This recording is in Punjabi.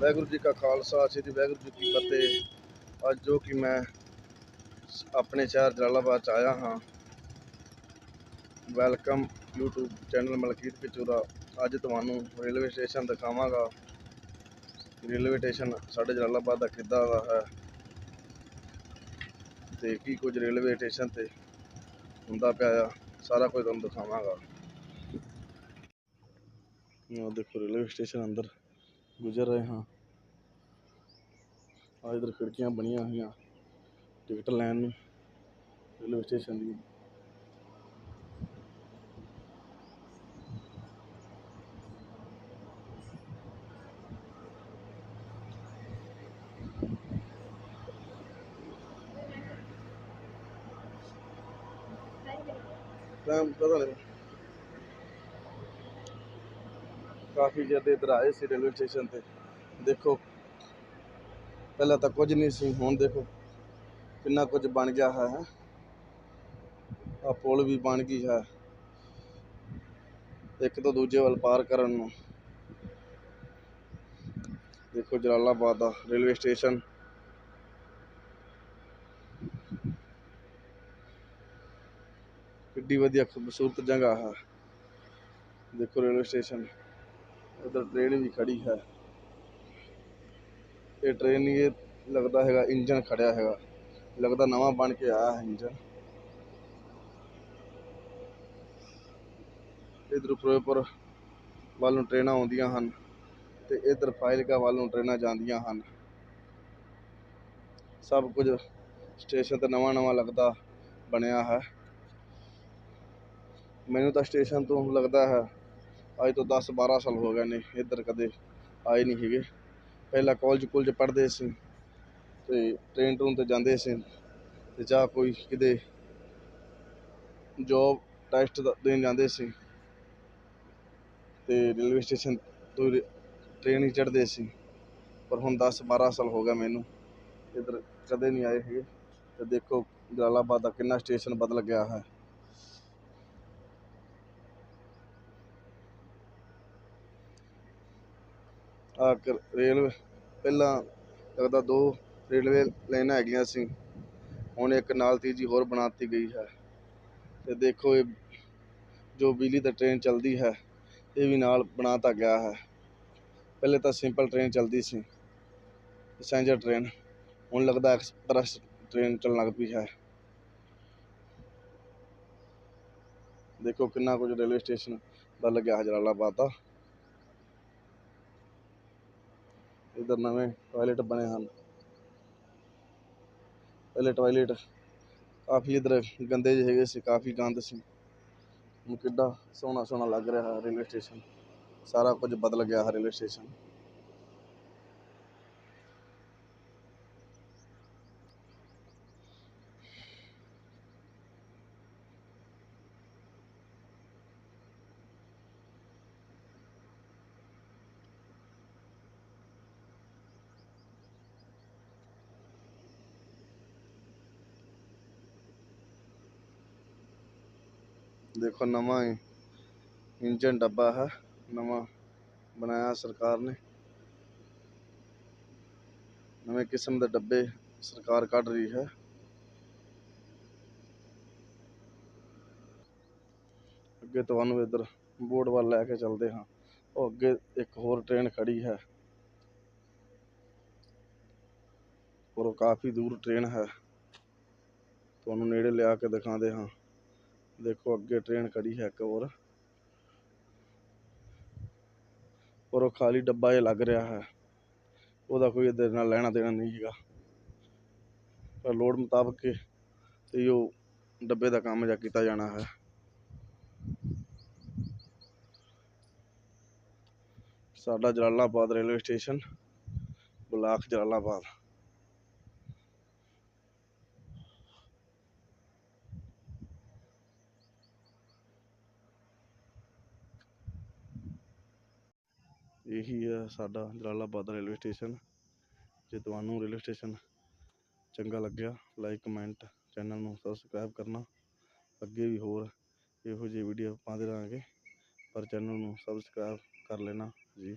ਵਾਹਿਗੁਰੂ ਜੀ ਕਾ ਖਾਲਸਾ, ਸ੍ਰੀ ਵਾਹਿਗੁਰੂ ਜੀ ਕੀ ਫਤਿਹ। ਅੱਜ ਜੋ ਕਿ ਮੈਂ ਆਪਣੇ ਸ਼ਹਿਰ ਜਲਾਲਾਬਾਦ ਚ ਆਇਆ ਹਾਂ, welcome YouTube channel Malkeet Pichura. ਅੱਜ ਤੁਹਾਨੂੰ ਰੇਲਵੇ ਸਟੇਸ਼ਨ ਦਿਖਾਵਾਂਗਾ। ਰੇਲਵੇ ਸਟੇਸ਼ਨ ਸਾਡੇ ਜਲਾਲਾਬਾਦ ਦਾ ਕਿੱਦਾਂ ਦਾ ਹੈ, ਤੇ ਕੀ ਕੁਝ ਰੇਲਵੇ ਸਟੇਸ਼ਨ ਤੇ ਹੁੰਦਾ ਪਿਆ ਆ, ਸਾਰਾ ਕੁਝ ਤੁਹਾਨੂੰ ਦਿਖਾਵਾਂਗਾ। ਆਹ ਦੇਖੋ ਰੇਲਵੇ ਸਟੇਸ਼ਨ ਅੰਦਰ ਗੁਜ਼ਰ ਰਹੇ ਹਾਂ। ਆ ਇਧਰ ਖਿੜਕੀਆਂ ਬਣੀਆਂ ਹੋਈਆਂ ਟਿਕਟ ਲੈਣ ਨੂੰ, ਰੇਲਵੇ ਸਟੇਸ਼ਨ ਦੀ। ਟਾਈਮ ਪਤਾ ਨਹੀਂ ਕਾਫੀ ਜਦ ਇਧਰ ਆਏ ਸੀ ਰੇਲਵੇ ਸਟੇਸ਼ਨ ਤੇ। ਦੇਖੋ, ਪਹਿਲਾਂ ਤਾਂ ਕੁਝ ਨਹੀਂ ਸੀ, ਹੁਣ ਦੇਖੋ ਕਿੰਨਾ ਕੁਝ ਬਣ ਗਿਆ ਹੈ ਆ ਪੁਲ ਵੀ ਬਣ ਗਈ ਹੈ, ਇੱਕ ਤੋਂ ਦੂਜੇ ਵੱਲ ਪਾਰ ਕਰਨ ਨੂੰ। ਦੇਖੋ ਜਲਾਲਾਬਾਦ ਦਾ ਰੇਲਵੇ ਸਟੇਸ਼ਨ। ਕਿੱਡੀ ਵਧੀਆ ਖੂਬਸੂਰਤ ਜਗ੍ਹਾ ਹੈ। ਦੇਖੋ ਰੇਲਵੇ ਸਟੇਸ਼ਨ। ਉਧਰ ਟ੍ਰੇਨ ਵੀ ਖੜੀ ਹੈ। ਇਹ ਟ੍ਰੇਨ ਨਹੀਂ ਇਹ ਲੱਗਦਾ ਹੈਗਾ ਇੰਜਨ ਖੜਿਆ ਹੈਗਾ। ਲੱਗਦਾ ਨਵਾਂ ਬਣ ਕੇ ਆਇਆ ਹੈ ਇੰਜਨ ਇਧਰ ਫਿਰੋਜ਼ਪੁਰ ਵੱਲ ਨੂੰ ਟ੍ਰੇਨਾਂ ਆਉਂਦੀਆਂ ਹਨ ਤੇ ਇਧਰ ਫਾਜ਼ਿਲਕਾ ਵੱਲ ਨੂੰ ਟ੍ਰੇਨਾਂ ਜਾਂਦੀਆਂ ਹਨ। ਸਭ ਕੁਝ ਸਟੇਸ਼ਨ ਤੇ ਨਵਾਂ ਨਵਾਂ ਲੱਗਦਾ ਬਣਿਆ ਹੈ। ਮੈਨੂੰ ਤਾਂ ਸਟੇਸ਼ਨ ਤੋਂ ਲੱਗਦਾ ਹੈ ਅੱਜ ਤੋਂ 10 12 ਸਾਲ ਹੋ ਗਏ ਨੇ ਇੱਧਰ ਕਦੇ ਆਏ ਨਹੀਂ ਹੈਗੇ। ਪਹਿਲਾਂ ਕਾਲਜ ਕੁਲਜ ਪੜ੍ਹਦੇ ਸੀ ਤੇ ਟ੍ਰੇਨ ਟਰੂਨ ਤੇ ਜਾਂਦੇ ਸੀ ਤੇ ਜਾਂ ਕੋਈ ਕਿਤੇ ਜੋਬ ਟੈਸਟ ਦੇਣ ਜਾਂਦੇ ਸੀ ਤੇ ਰੇਲਵੇ ਸਟੇਸ਼ਨ ਤੋਂ ਟ੍ਰੇਨ ਹੀ ਚੜ੍ਹਦੇ ਸੀ। ਪਰ ਹੁਣ 10 12 ਸਾਲ ਹੋ ਗਿਆ ਮੈਨੂੰ ਇੱਧਰ ਕਦੇ ਨਹੀਂ ਆਏ ਹੈਗੇ। ਤੇ ਦੇਖੋ ਜਲਾਲਾਬਾਦ ਦਾ ਕਿੰਨਾ ਸਟੇਸ਼ਨ ਬਦਲ ਗਿਆ ਹੈ। ਆ ਰੇਲਵੇ, ਪਹਿਲਾਂ ਲੱਗਦਾ ਦੋ ਰੇਲਵੇ ਲਾਈਨਾਂ ਹੈਗੀਆਂ ਸੀ। ਹੁਣ ਇੱਕ ਨਾਲ ਤੀਜੀ ਹੋਰ ਬਣਾ ਬਣਾਤੀ ਗਈ ਹੈ। ਅਤੇ ਦੇਖੋ ਇਹ ਜੋ ਬਿਜਲੀ ਤੇ ਟ੍ਰੇਨ ਚੱਲਦੀ ਹੈ, ਇਹ ਵੀ ਨਾਲ ਬਣਾ ਤਾ ਗਿਆ ਹੈ। ਪਹਿਲੇ ਤਾਂ ਸਿੰਪਲ ਟ੍ਰੇਨ ਚੱਲਦੀ ਸੀ, ਪੈਸੈਂਜਰ ਟ੍ਰੇਨ। ਹੁਣ ਲੱਗਦਾ ਐਕਸਪ੍ਰੈਸ ਟ੍ਰੇਨ ਚੱਲਣ ਲੱਗ ਪਈ ਹੈ। ਦੇਖੋ ਕਿੰਨਾ ਕੁਝ ਰੇਲਵੇ ਸਟੇਸ਼ਨ ਦਾ ਲੱਗਿਆ ਹਜ਼ਰਾਲਾਬਾਦ ਦਾ। ਇਧਰ ਨਵੇਂ ਟਾਇਲਟ ਬਣੇ ਹਨ। ਪਹਿਲੇ ਟਾਇਲਟ ਕਾਫੀ ਇਧਰ ਗੰਦੇ ਜਿਹੇ ਹੈਗੇ ਸੀ, ਕਾਫੀ ਗੰਦ ਸੀ। ਹੁਣ ਕਿੱਡਾ ਸੋਹਣਾ ਸੋਹਣਾ ਲੱਗ ਰਿਹਾ ਰੇਲਵੇ ਸਟੇਸ਼ਨ। ਸਾਰਾ ਕੁਝ ਬਦਲ ਗਿਆ ਹੈ ਰੇਲਵੇ ਸਟੇਸ਼ਨ। ਦੇਖੋ ਨਵਾਂ ਹੀ ਇੰਜਨ ਡੱਬਾ ਹੈ ਨਵਾਂ ਬਣਾਇਆ ਸਰਕਾਰ ਨੇ ਨਵੇਂ ਕਿਸਮ ਦੇ ਡੱਬੇ ਸਰਕਾਰ ਕੱਢ ਰਹੀ ਹੈ ਅੱਗੇ ਤੁਹਾਨੂੰ ਇੱਧਰ ਬੋਰਡ ਵੱਲ ਲੈ ਕੇ ਚੱਲਦੇ ਹਾਂ ਉਹ ਅੱਗੇ ਇੱਕ ਹੋਰ ਟ੍ਰੇਨ ਖੜੀ ਹੈ ਔਰ ਉਹ ਕਾਫੀ ਦੂਰ ਟ੍ਰੇਨ ਹੈ ਤੁਹਾਨੂੰ ਨੇੜੇ ਲਿਆ ਕੇ ਦਿਖਾਉਂਦੇ ਹਾਂ ਦੇਖੋ, ਅੱਗੇ ਟ੍ਰੇਨ ਖੜੀ ਹੈ ਇੱਕ ਹੋਰ। ਔਰ ਉਹ ਖਾਲੀ ਡੱਬਾ ਜਿਹਾ ਲੱਗ ਰਿਹਾ ਹੈ। ਉਹਦਾ ਕੋਈ ਇਹਦੇ ਨਾਲ ਲੈਣਾ ਦੇਣਾ ਨਹੀਂ ਹੈਗਾ। ਪਰ ਲੋੜ ਮੁਤਾਬਕ ਤੇ ਉਹ ਡੱਬੇ ਦਾ ਕੰਮ ਜਾਂ ਕੀਤਾ ਜਾਣਾ ਹੈ। ਸਾਡਾ Jalalabad railway station, block Jalalabad. ਇਹੀ ਹੈ ਸਾਡਾ ਜਲਾਲਾਬਾਦ ਰੇਲਵੇ ਸਟੇਸ਼ਨ। ਜੇ ਤੁਹਾਨੂੰ ਰੇਲਵੇ ਸਟੇਸ਼ਨ ਚੰਗਾ ਲੱਗਿਆ ਲਾਈਕ ਕਮੈਂਟ ਚੈਨਲ ਨੂੰ ਸਬਸਕ੍ਰਾਈਬ ਕਰਨਾ। ਅੱਗੇ ਵੀ ਹੋਰ ਇਹੋ ਜਿਹੀ ਵੀਡੀਓ ਪਾਉਂਦੇ ਰਹਾਂਗੇ, ਪਰ ਚੈਨਲ ਨੂੰ ਸਬਸਕ੍ਰਾਈਬ ਕਰ ਲੈਣਾ ਜੀ।